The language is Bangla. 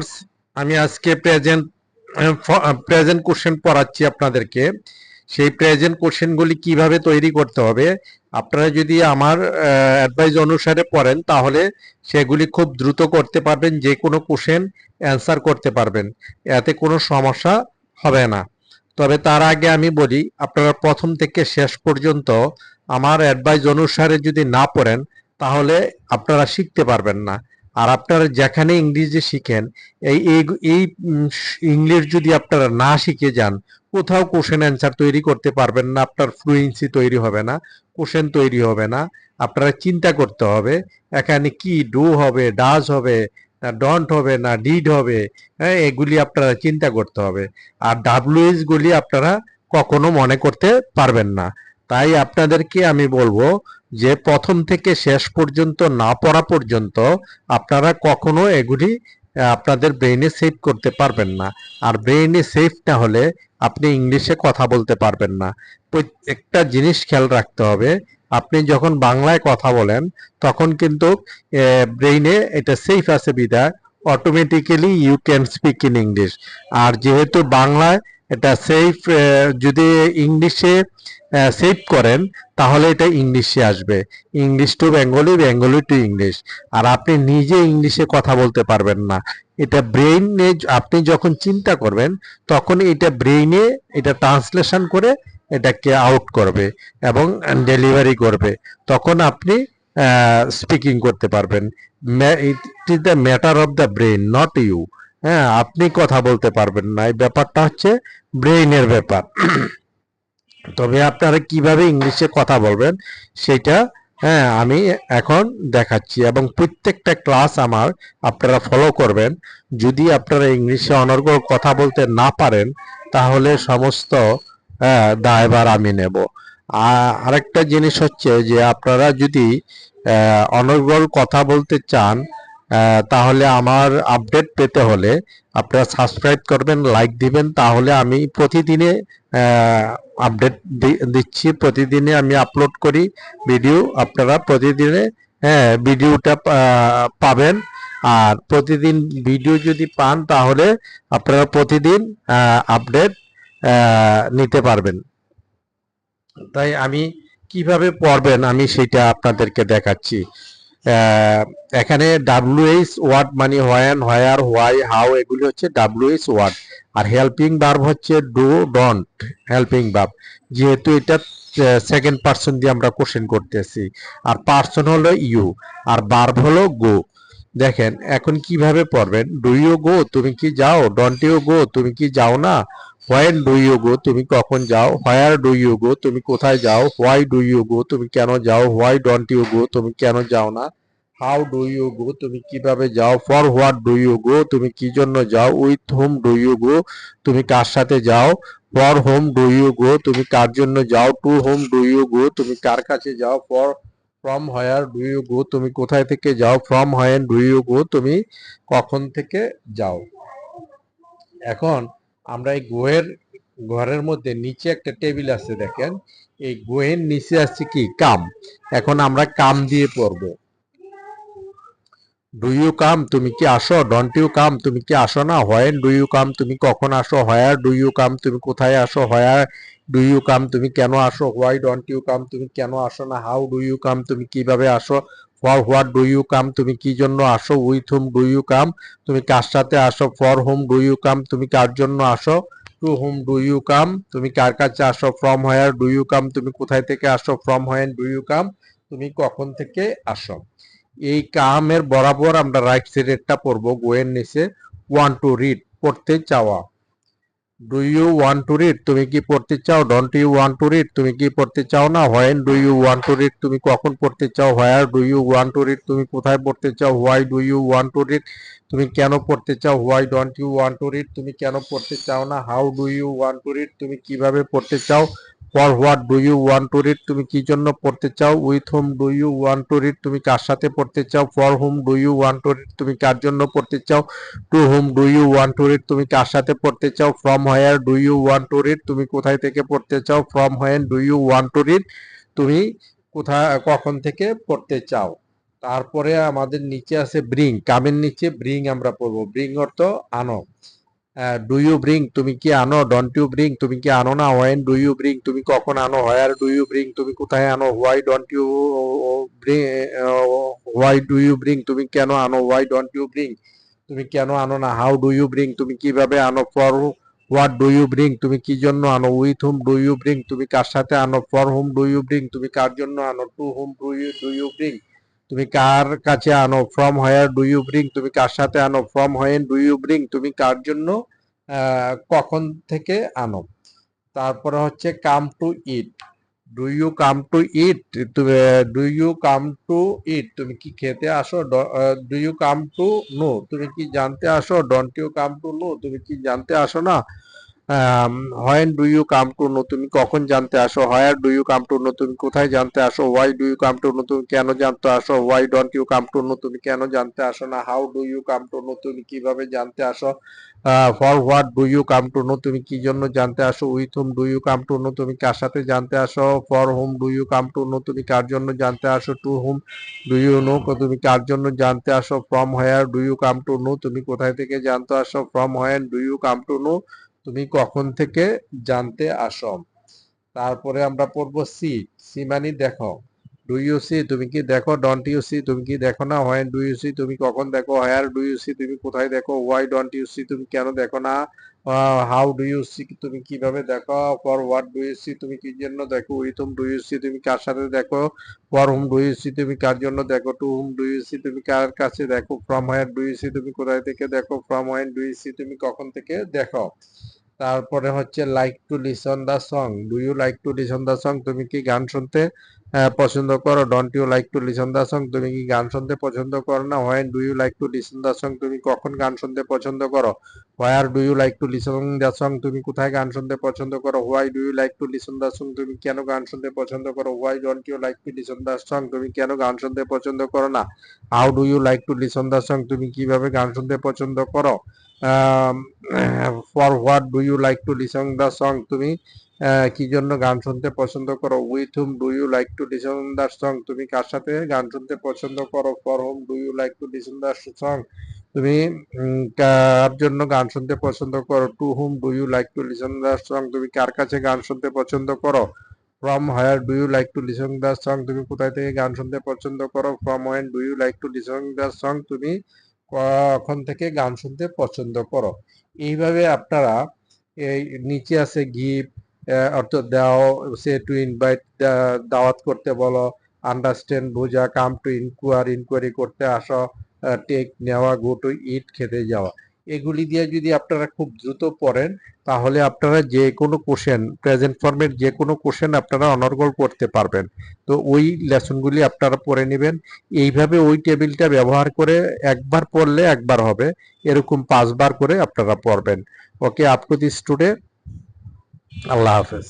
ভিউয়ার্স, আমি আজকে প্রেজেন্ট প্রেজেন্ট কোশ্চেন পড়াচ্ছি আপনাদেরকে। সেই প্রেজেন্ট কোশ্চেনগুলি কীভাবে তৈরি করতে হবে? আপনারা যদি আমার অ্যাডভাইস অনুসারে পড়েন, তাহলে সেগুলি খুব দ্রুত করতে পারবেন, যে কোনো কোশ্চেন অ্যান্সার করতে পারবেন। এতে কোনো সমস্যা হবে না। তবে তার আগে আমি বলি, আপনারা প্রথম থেকে শেষ পর্যন্ত আমার অ্যাডভাইস অনুসারে যদি না পড়েন, তাহলে আপনারা শিখতে পারবেন না। আর আপনারা যেখানে ইংরেজি শিখেন, এই এই ইংলিশ যদি আপনারা না শিখে যান, কোথাও কোশ্চেন অ্যান্সার তৈরি করতে পারবেন না, আপনার ফ্লুয়েন্সি তৈরি হবে না কোশ্চেন তৈরি হবে না, আপনারা চিন্তা করতে হবে, এখানে কি ডু হবে ডাজ হবে, না ডন্ট হবে, না ডিড হবে হ্যাঁ এগুলি আপনারা চিন্তা করতে হবে। আর ডাব্লিউএস গুলি আপনারা কখনো মনে করতে পারবেন না। তাই আপনাদেরকে আমি বলব যে প্রথম থেকে শেষ পর্যন্ত না পড়া পর্যন্ত আপনারা কখনো এগুলি আপনাদের ব্রেইনে সেভ করতে পারবেন না। আর ব্রেইনে সেভ না হলে আপনি ইংলিশে কথা বলতে পারবেন না। প্রত্যেকটা জিনিস খেয়াল রাখতে হবে। আপনি যখন বাংলায় কথা বলেন, তখন কিন্তু ব্রেইনে এটা সেফ আছে বিদায় automatically you can speak in English আর যেহেতু বাংলায় এটা সেফ যদি ইংলিশে সেভ করেন, তাহলে এটা ইংলিশে আসবে। English to Bengali Bengali to English আর আপনি নিজে ইংলিশে কথা বলতে পারবেন না। এটা ব্রেইনে আপনি যখন চিন্তা করবেন, তখন এটা ব্রেইনে এটা ট্রান্সলেশন করে এটাকে আউট করবে এবং ডেলিভারি করবে। তখন আপনি স্পিকিং করতে পারবেন। It is the matter of the brain not you হ্যাঁ আপনি কথা বলতে পারবেন না। এই ব্যাপারটা হচ্ছে ব্রেইনের ব্যাপার। তবে আপনারা কীভাবে ইংলিশে কথা বলবেন সেটা হ্যাঁ আমি এখন দেখাচ্ছি এবং প্রত্যেকটা ক্লাস আমার আপনারা ফলো করবেন। যদি আপনারা ইংলিশে অনর্গল কথা বলতে না পারেন তাহলে সমস্ত হ্যাঁ, দায়ভার আমি নেব। আরেকটা জিনিস হচ্ছে যে আপনারা যদি অনর্গল কথা বলতে চান তাহলে আমার আপডেট পেতে হলে আপনারা সাবস্ক্রাইব করবেন লাইক দিবেন, তাহলে আমি প্রতিদিনে আপডেট দিচ্ছি। প্রতিদিনে আমি আপলোড করি ভিডিও আপনারা প্রতিদিনে হ্যাঁ ভিডিওটা পাবেন। আর প্রতিদিন ভিডিও যদি পান, তাহলে আপনারা প্রতিদিন আপডেট নিতে পারবেন। তাই আমি কীভাবে পড়বেন, আমি সেটা আপনাদেরকে দেখাচ্ছি। এখানে ডাব্লিউএইচ ওয়ার্ড মানে হোয়ান হোয়ার হোয়াই হাউ এগুলি হচ্ছে ডাব্লিউএইচ ওয়ার্ড আর হেল্পিং ভার্ব হচ্ছে ডু ডন্ট হেল্পিং ভার্ব যেহেতু এটা সেকেন্ড পার্সন দিয়ে আমরা কোশ্চেন করতেছি। আর পার্সন হলো ইউ আর ভার্ব হলো গো দেখেন, এখন কীভাবে পড়বেন? ডু ইউ গো তুমি কি যাও? ডন্ট ইউ গো তুমি কি যাও না? হোয়েন ডু ইউ গো তুমি কখন যাও হোয়ার ডু ইউ গো তুমি কোথায় যাও হোয়াই ডু ইউ গো তুমি কেন যাও হোয়াই ডন্ট ইউ গো তুমি কেন যাও না হাউ ডু ইউ গো তুমি কীভাবে যাও for what do you go তুমি কি জন্য যাও with whom do you go তুমি কার সাথে যাও for whom do you go তুমি কার জন্য যাও to whom do you go তুমি কার কাছে যাও for from where do you go তুমি কোথায় থেকে যাও from when do you go তুমি কখন থেকে যাও এখন আমরা এই গোহের ঘরের মধ্যে নিচে একটা টেবিল আছে দেখেন। এই গোহের নিচে আছে কি? কাম। এখন আমরা কাম দিয়ে পড়ব। ডু ইউ কাম তুমি কি আসো? ডন্ট ইউ কাম তুমি কি আসো না? হোয়েন ডু ইউ কাম তুমি কখন আসো? হোয়ার ডু ইউ কাম তুমি কোথায় আসো? হোয়ার ডু ইউ কাম তুমি কেন আসো? হোয়াই ডন্ট ইউ কাম তুমি কেন আসো না? হাউ ডু ইউ কাম তুমি কীভাবে আসো? For what do you come তুমি কি জন্য আসো? With whom do you come তুমি কার সাথে আসো? For whom do you come তুমি কার জন্য আসো? To whom do you come তুমি কার কাছে আসো? From where do you come তুমি কোথায় থেকে আসো? From when do you come তুমি কখন থেকে আসো? এই কামের বরাবর আমরা রাইট সাইডেরটা পড়ব গোয়ের নিচে ওয়ান টু রিড পড়তে চাওয়া। Do you want to read তুমি কি পড়তে চাও? Don't you want to read তুমি কি পড়তে চাও না? When do you want to read তুমি কখন পড়তে চাও? Where do you want to read তুমি কোথায় পড়তে চাও? Why do you want to read তুমি কেন পড়তে চাও? Why don't you want to read তুমি কেন পড়তে চাও না? How do you want to read তুমি কীভাবে পড়তে চাও? For what do you want to read তুমি কি জন্য পড়তে চাও? With whom do you want to read তুমি কার সাথে পড়তে চাও? For whom do you want to read তুমি কার জন্য পড়তে চাও? To whom do you want to read তুমি কার সাথে পড়তে চাও? From where do you want to read তুমি কোথায় থেকে পড়তে চাও? From when do you want to read তুমি কোথায়, কখন থেকে পড়তে চাও? তারপরে আমাদের নিচে আছে ব্রিং কামের নিচে ব্রিং আমরা পড়ব। ব্রিং অর্থ আনো। ডু ইউ ব্রিং তুমি কি আনো ডন্ট ইউ ব্রিং তুমি কি আনো না ওয়েন ডু ইউ ব্রিং তুমি কখন আনো হোয়ার ডু ইউ ব্রিং তুমি কোথায় আনো why don't you bring why do you bring তুমি কেন আনো হোয়াই ডন্ট ইউ ব্রিং তুমি কেন আনো না হাউ ডু ইউ ব্রিং তুমি কীভাবে আনো for what do you bring তুমি কি জন্য আনো with whom do you bring তুমি কার সাথে আনো for whom do you bring তুমি কার জন্য আনো to whom do you do you bring তুমি কার কাছে আনো? From where do you bring তুমি কার সাথে আনো? From when do you bring তুমি কার জন্য কখন থেকে আনো? তারপরে হচ্ছে come to eat do you come to eat তুমি do you come to eat তুমি কি খেতে আসো? Do you come to know তুমি কি জানতে আসো? Don't you come to know তুমি কি জানতে আসো না? When do you come to know তুমি কখন জানতে আসো where do you come to know তুমি কোথায় জানতে আসো why do you come to know তুমি কেন জানতে আসো why don't you come to know তুমি কেন জানতে আসো না how do you come to know তুমি কীভাবে জানতে আসো for what do you come to know তুমি কি জন্য জানতে আসো with whom do you come to know তুমি কার সাথে জানতে আসো for whom do you come to know তুমি কার জন্য জানতে আসো to whom do you know তুমি কার জন্য জানতে আসো from where do you come to know তুমি কোথায় থেকে জানতে আসো from where do you come to know তুমি কখন থেকে জানতে আসো? তারপরে আমরা পড়ব সি। সি মানে দেখো। ডু ইউ সি তুমি কি দেখো? ডন্ট ইউ সি তুমি কি দেখো না? হোয়েন ডু ইউ সি তুমি কখন দেখো? হোয়ার ডু ইউ সি তুমি কোথায় দেখো? হোয়াই ডন্ট ইউ সি তুমি কেন দেখো না? হাউ ডু ইউ সি তুমি কীভাবে দেখো? For what do you see তুমি কি জন্য দেখো? With whom do you see তুমি কার সাথে দেখো? For whom do you see তুমি কার জন্য দেখো? To whom do you see তুমি কার কাছে দেখো? From where do you see তুমি কোথায় থেকে দেখো? From when do you see তুমি কখন থেকে দেখো? তারপরে হচ্ছে like to listen the song do you like to listen the song তুমি কি গান শুনতে পছন্দ করো don't you like to listen the song তুমি কি গান শুনতে পছন্দ করো না? When do you like to listen the song তুমি কখন গান শুনতে পছন্দ করো? Where do you like to listen the song তুমি কোথায় গান শুনতে পছন্দ করো? Why do you like to listen the song তুমি কেন গান শুনতে পছন্দ করো? Why don't you like to listen the song তুমি কেন গান শুনতে পছন্দ করো না? How do you like to listen the song তুমি কীভাবে গান শুনতে পছন্দ করো? For what do you like to listen the song তুমি কি জন্য গান শুনতে পছন্দ করো? With whom do you like to listen the song তুমি কার সাথে গান শুনতে পছন্দ করো? For whom do you like to listen the song তুমি কার জন্য গান শুনতে পছন্দ করো? To whom do you like to listen the song তুমি কার কাছে গান শুনতে পছন্দ করো? From where do you like to listen the song তুমি কোথায় থেকে গান শুনতে পছন্দ করো? From when do you like to listen the song তুমি কখন থেকে গান শুনতে পছন্দ করো? এইভাবে আপনারা এই নিচে আছে গিভ অর্থ দাও সে টু ইনভাইট দাওয়াত করতে বলো আন্ডারস্ট্যান্ড বোঝা কাম টু ইনকোয়ার ইনকোয়ারি করতে আসো টেক নেওয়া গো টু ইট খেতে যাওয়া। এগুলি দিয়ে যদি আপনারা খুব দ্রুত পড়েন, তাহলে আপনারা যে কোনো কোশ্চেন প্রেজেন্ট ফর্মের যে কোনো কোশ্চেন আপনারা অনর্গল করতে পারবেন। তো ওই লেসনগুলি আপনারা পড়ে নেবেন। এইভাবে ওই টেবিলটা ব্যবহার করে একবার পড়লে একবার হবে। এরকম পাঁচবার করে আপনারা পড়বেন। ওকে আপকো the student আল্লাহ হাফেজ